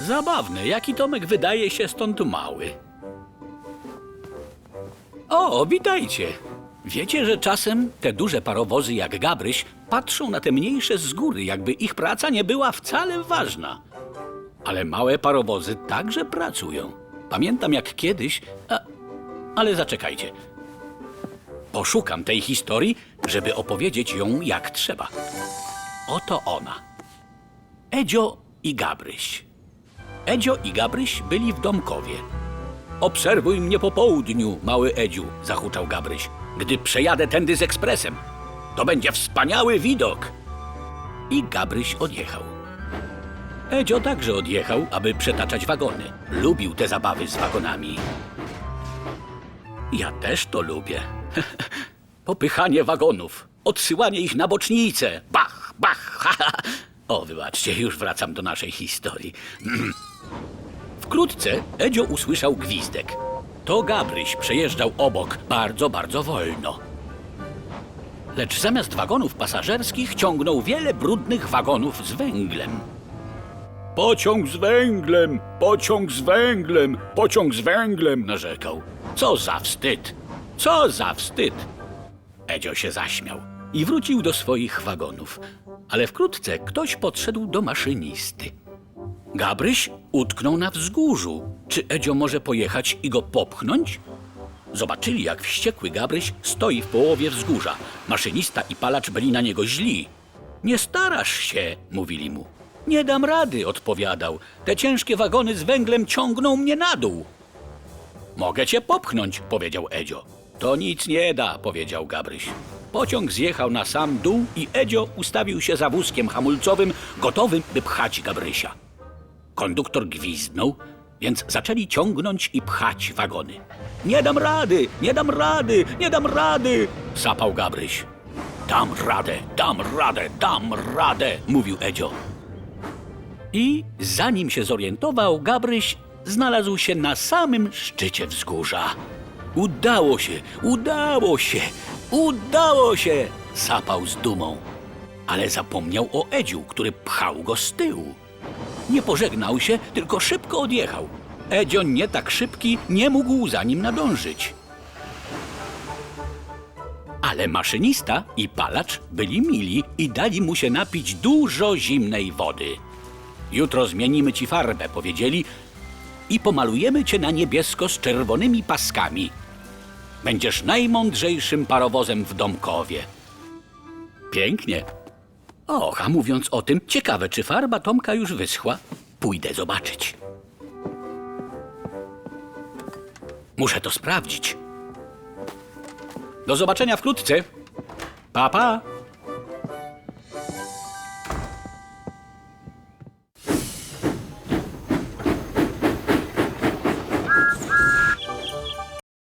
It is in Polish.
Zabawne, jaki Tomek wydaje się stąd mały. O, witajcie. Wiecie, że czasem te duże parowozy jak Gabryś patrzą na te mniejsze z góry, jakby ich praca nie była wcale ważna. Ale małe parowozy także pracują. Pamiętam jak kiedyś. A, ale zaczekajcie. Poszukam tej historii, żeby opowiedzieć ją jak trzeba. Oto ona. Edzio i Gabryś. Edzio i Gabryś byli w Domkowie. Obserwuj mnie po południu, mały Edziu, zahuczał Gabryś. Gdy przejadę tędy z ekspresem, to będzie wspaniały widok. I Gabryś odjechał. Edzio także odjechał, aby przetaczać wagony. Lubił te zabawy z wagonami. Ja też to lubię. Popychanie wagonów, odsyłanie ich na bocznicę. Bach, bach, ha, ha. O, wybaczcie, już wracam do naszej historii. Wkrótce Edzio usłyszał gwizdek. To Gabryś przejeżdżał obok bardzo, bardzo wolno. Lecz zamiast wagonów pasażerskich ciągnął wiele brudnych wagonów z węglem. Pociąg z węglem, pociąg z węglem, pociąg z węglem, narzekał. Co za wstyd, co za wstyd. Edzio się zaśmiał i wrócił do swoich wagonów. Ale wkrótce ktoś podszedł do maszynisty. Gabryś utknął na wzgórzu. Czy Edzio może pojechać i go popchnąć? Zobaczyli, jak wściekły Gabryś stoi w połowie wzgórza. Maszynista i palacz byli na niego źli. Nie starasz się, mówili mu. Nie dam rady, odpowiadał. Te ciężkie wagony z węglem ciągną mnie na dół. Mogę cię popchnąć, powiedział Edzio. To nic nie da, powiedział Gabryś. Pociąg zjechał na sam dół i Edzio ustawił się za wózkiem hamulcowym, gotowym, by pchać Gabrysia. Konduktor gwizdnął, więc zaczęli ciągnąć i pchać wagony. Nie dam rady, nie dam rady, nie dam rady, sapał Gabryś. Dam radę, dam radę, dam radę, mówił Edzio. I zanim się zorientował, Gabryś znalazł się na samym szczycie wzgórza. Udało się, udało się, udało się, sapał z dumą. Ale zapomniał o Edziu, który pchał go z tyłu. Nie pożegnał się, tylko szybko odjechał. Edzio nie tak szybki nie mógł za nim nadążyć. Ale maszynista i palacz byli mili i dali mu się napić dużo zimnej wody. Jutro zmienimy ci farbę, powiedzieli, i pomalujemy cię na niebiesko z czerwonymi paskami. Będziesz najmądrzejszym parowozem w Domkowie. Pięknie. Och, a mówiąc o tym, ciekawe, czy farba Tomka już wyschła? Pójdę zobaczyć. Muszę to sprawdzić. Do zobaczenia wkrótce. Pa, pa.